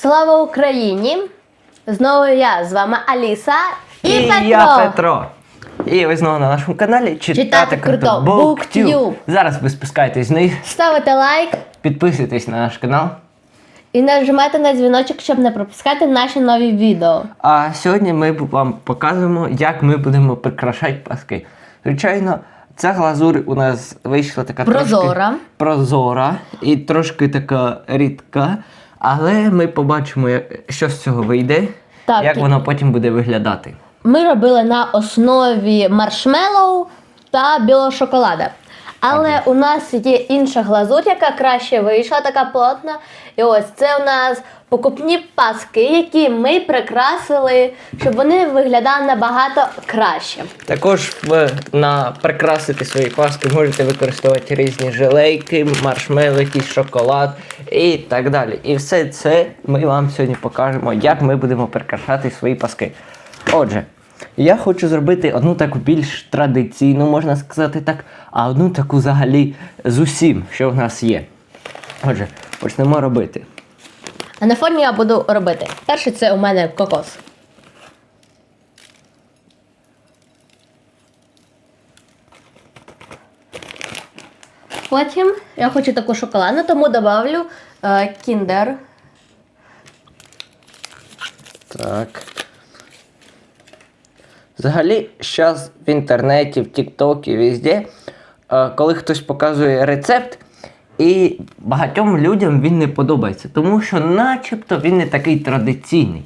Слава Україні! Знову я з вами Аліса і, Петро. я Петро. І ви знову на нашому каналі читати, Читати круто. BookTube. Зараз ви спускаєтесь вниз, Ставите лайк підписуйтесь на наш канал. і нажимайте на дзвіночок, щоб не пропускати наші нові відео. А сьогодні ми вам показуємо, як ми будемо прикрашати паски. Звичайно, ця глазурь у нас вийшла така Прозора. трошки прозора і трошки така рідка. Але ми побачимо, що з цього вийде, Так, як і- воно потім буде виглядати. Ми робили на основі маршмеллоу та білого шоколада. Але у нас є інша глазурь, яка краще вийшла, така плотна. І ось це у нас покупні паски, які ми прикрасили, щоб вони виглядали набагато краще. Також в, на прикрасити свої паски можете використовувати різні желейки, маршмеллоу, якийсь шоколад і так далі. І все це ми вам сьогодні покажемо, як ми будемо прикрашати свої паски. Отже, я хочу зробити одну таку більш традиційну, можна сказати так, а одну таку взагалі з усім, що в нас є. Отже, почнемо робити. А на фоні я буду робити. Перше це у мене кокос. Потім я хочу таку шоколадну, тому додавлю е, кіндер. Так. Взагалі, зараз в інтернеті, в Тіктокі, везде, е, коли хтось показує рецепт, і багатьом людям він не подобається, тому що начебто він не такий традиційний.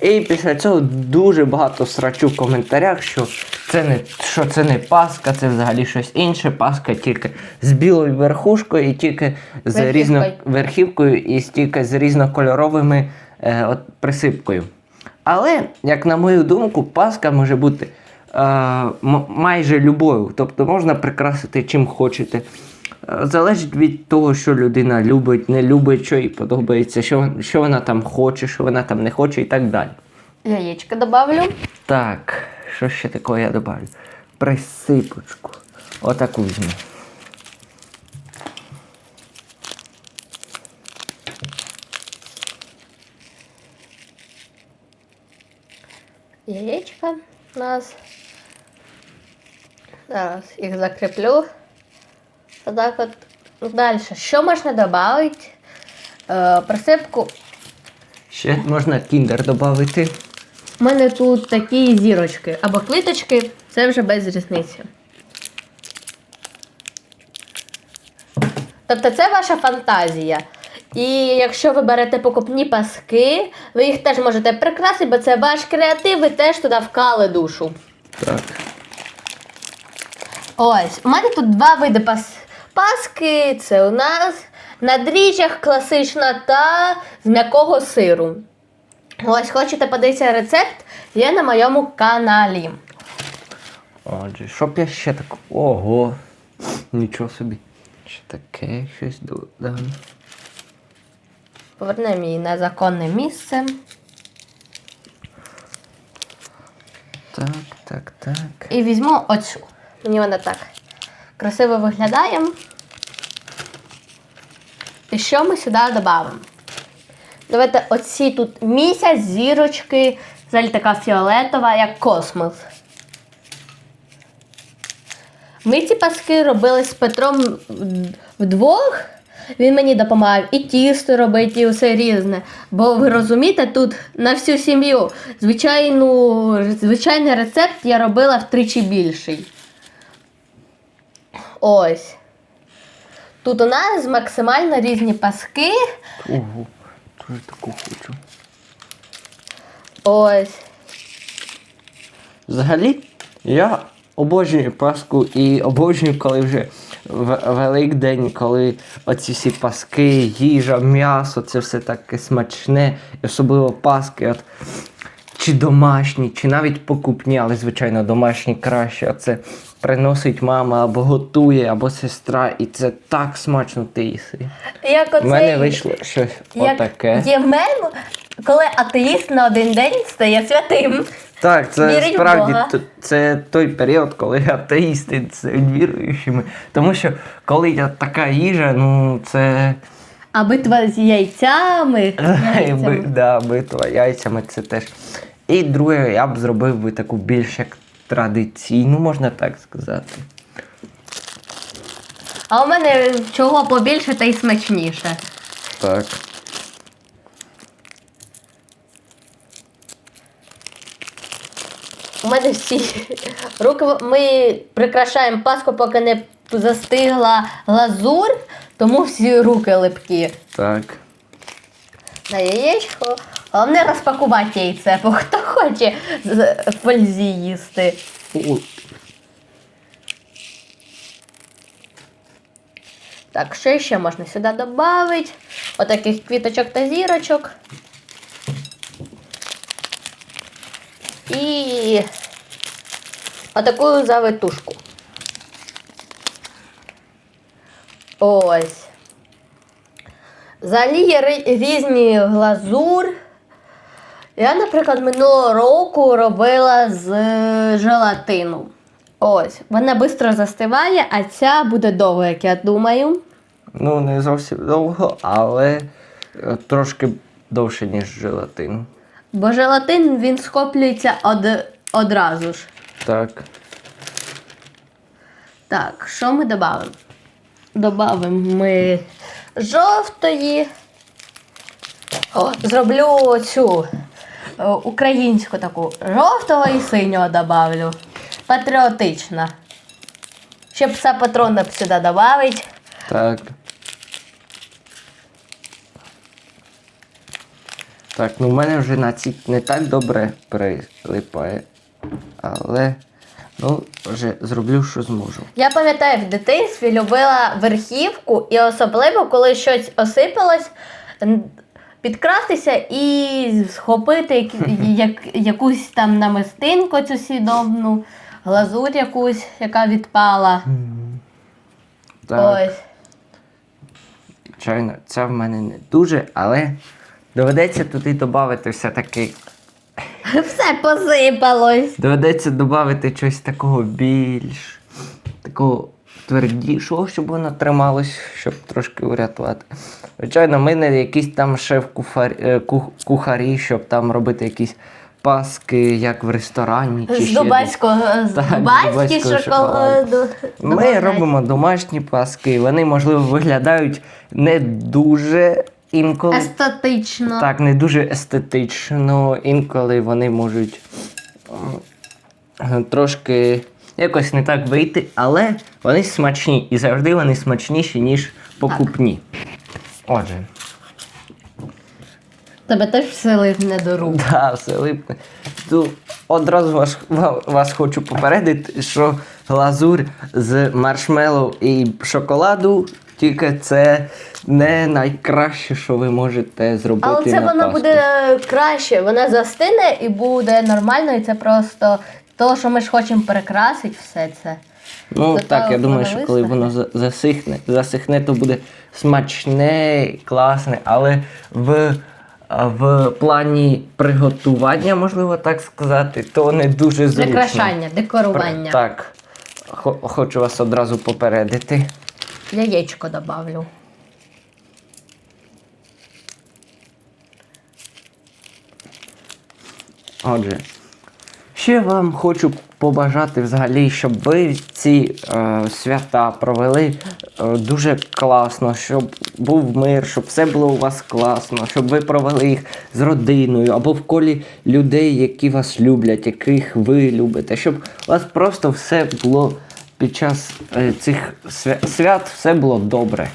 І після цього дуже багато срачу в коментарях, що це не, що це не паска, це взагалі щось інше. Паска тільки з білою верхушкою і тільки з різно верхівкою і стільки з різнокольоровими е, от, присипкою. Але, як на мою думку, паска може бути е, майже любою. Тобто можна прикрасити чим хочете. Е, Залежить від того, що людина любить, не любить, що їй подобається, що, що вона там хоче, що вона там не хоче і так далі. Яєчко додавлю. Так, що ще такого я добавлю? Присипочку. Отаку візьму. Яєчка у нас. Зараз їх закріплю. Отак от. Далі. Що можна додати? Е, присипку. Ще можна кіндер додати. У мене тут такі зірочки або квіточки, це вже без різниці. Тобто це ваша фантазія. І якщо ви берете покупні паски, ви їх теж можете прикрасити, бо це ваш креатив, ви теж туди вкали душу. Так. Ось, у мене тут два види пас... паски. Це у нас на дріжджах класична та з м'якого сиру. Ось, хочете подивитися рецепт, є на моєму каналі. Отже, щоб я ще так. Ого. Нічого собі. Ще таке щось додам. Повернемо її на законне місце. Так, так, так. І візьму оцю. Мені вона так красиво виглядає. І що ми сюди додамо? Давайте оці тут місяць, зірочки, взагалі така фіолетова, як космос. Ми ці паски робили з Петром вдвох. Він мені допомагав і тісто робити, і все різне. Бо ви розумієте, тут на всю сім'ю. Звичайну, звичайний рецепт я робила втричі більший. Ось. Тут у нас максимально різні паски. Ого. Дуже таку хочу. Ось. Взагалі, я обожнюю Пасху і обожнюю, коли вже в Великдень, коли оці всі паски, їжа, м'ясо, це все таке смачне, і особливо Паски. От, чи домашні, чи навіть покупні, але, звичайно, домашні краще. Оце приносить мама або готує, або сестра, і це так смачно ти їси. Як У мене вийшло щось Як отаке. Є мем, коли атеїст на один день стає святим. Так, це Вірить справді Бога. т- це той період, коли атеїсти це віруючими. Тому що коли є така їжа, ну це А битва з яйцями. би- да, битва яйцями це теж. І друге, я б зробив би таку більш як традиційну, можна так сказати. А у мене чого побільше, та й смачніше. Так. У мене всі руки. Ми прикрашаємо паску, поки не застигла глазур, тому всі руки липкі. Так. На яєчко. Головне розпакувати яйце, бо хто хоче з фользі їсти. Так, що ще можна сюди додати? Отаких квіточок та зірочок. І отаку завитушку. Ось. Взагалі є різні глазур. Я, наприклад, минулого року робила з желатину. Ось, вона швидко застиває, а ця буде довго, як я думаю. Ну, не зовсім довго, але е, трошки довше, ніж желатин. Бо желатин він схоплюється од... одразу ж. Так. Так, що ми додамо? Добавимо ми жовтої. О, зроблю цю е, українську таку жовтого і синього добавлю. Патріотична. Щоб пса патрона б сюди додати. Так. Так, ну в мене вже на ці не так добре прилипає. Але ну, вже зроблю, що зможу. Я пам'ятаю, в дитинстві любила верхівку, і особливо, коли щось осипалось, підкрастися і схопити як, як, якусь там намистинку цю сідобну, глазурь якусь, яка відпала. Так, Ось. звичайно, це в мене не дуже, але доведеться туди додати все-таки. Все посипалось. Доведеться додати щось такого більш такого твердішого, щоб воно трималось, щоб трошки врятувати. Звичайно, ми не якісь там шеф-кухарі, щоб там робити якісь паски, як в ресторані. Чи З ще Так, з дубайського шоколаду. Ми робимо домашні паски. Вони, можливо, виглядають не дуже інколи. естетично. Так, не дуже естетично. Інколи вони можуть трошки якось не так вийти, але вони смачні. І завжди вони смачніші, ніж покупні. Отже, Тебе теж все липне до рук. да, все липне. Тут одразу вас, вас хочу попередити, що глазур з маршмеллоу і шоколаду. Тільки це не найкраще, що ви можете зробити. Але це на воно Пасху. буде краще. Вона застине і буде нормально, і це просто то, що ми ж хочемо перекрасити все це. Ну Зато так, я думаю, що коли воно засихне, засихне, то буде смачне, класне, але в, в плані приготування, можливо так сказати, то не дуже зручно. Прикрашання, декорування. Так. Хочу вас одразу попередити. Яєчко добавлю. Отже, ще вам хочу побажати взагалі, щоб ви ці е, свята провели е, дуже класно, щоб був мир, щоб все було у вас класно, щоб ви провели їх з родиною або в колі людей, які вас люблять, яких ви любите, щоб у вас просто все було під час е, цих свя- свят, все було добре.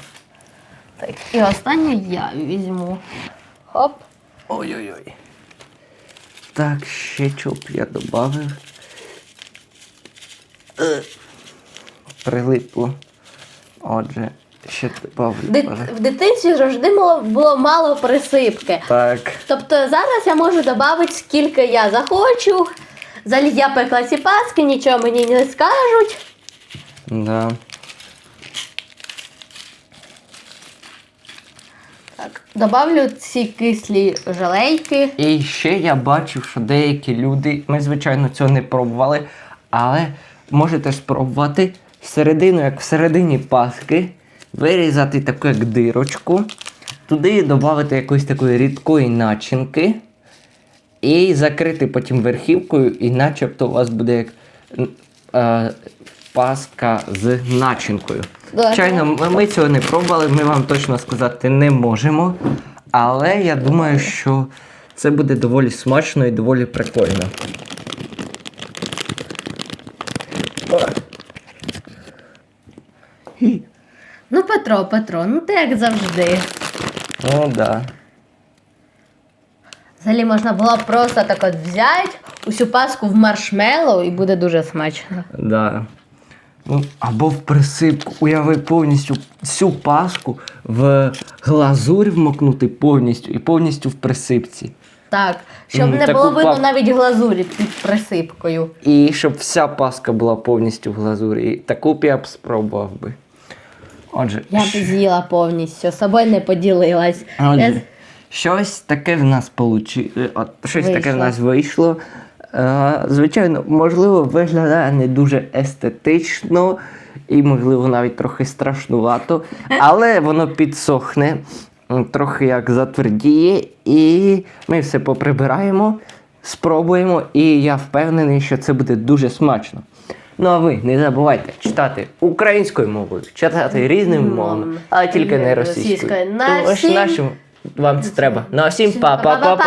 Так, і останню я візьму. Хоп. Ой-ой-ой. Так, ще б я додав. Прилипло. Отже, ще добавлю. Дит- В дитинстві завжди було, було мало присипки. Так. Тобто зараз я можу додати скільки я захочу. Взагалі я пекла ці паски, нічого мені не скажуть. Да. Так, добавлю ці кислі жалейки. І ще я бачив, що деякі люди, ми, звичайно, цього не пробували, але можете спробувати середину, як всередині паски, вирізати таку як дирочку, туди додати якоїсь такої рідкої начинки і закрити потім верхівкою, і начебто у вас буде як е, паска з начинкою. Звичайно, ми, ми цього не пробували, ми вам точно сказати не можемо. Але я думаю, що це буде доволі смачно і доволі прикольно. Ну, Петро, Петро, ну ти як завжди. Ну да. Взагалі можна було просто так от взяти усю паску в маршмеллоу і буде дуже смачно. Да. Ну, або в присипку. Уяви повністю всю паску в глазурь вмокнути повністю і повністю в присипці. Так, щоб не таку було видно пап- навіть глазурі під присипкою. І щоб вся паска була повністю в глазурі. І таку б я б спробував би. Отже, Я б щ- з'їла повністю, з собою не поділилась. отже, Я- щось таке в нас получи... е, От, щось таке в Вийшло. нас вийшло. Е, звичайно, можливо, виглядає не дуже естетично і, можливо, навіть трохи страшнувато, але воно підсохне, трохи як затвердіє, і ми все поприбираємо, спробуємо, і я впевнений, що це буде дуже смачно. Ну а ви не забувайте читати українською мовою, читати різними Мовами. але тільки не російською. Тому що нашим вам це треба. Ну а всім па-па-па-па. па-па-па.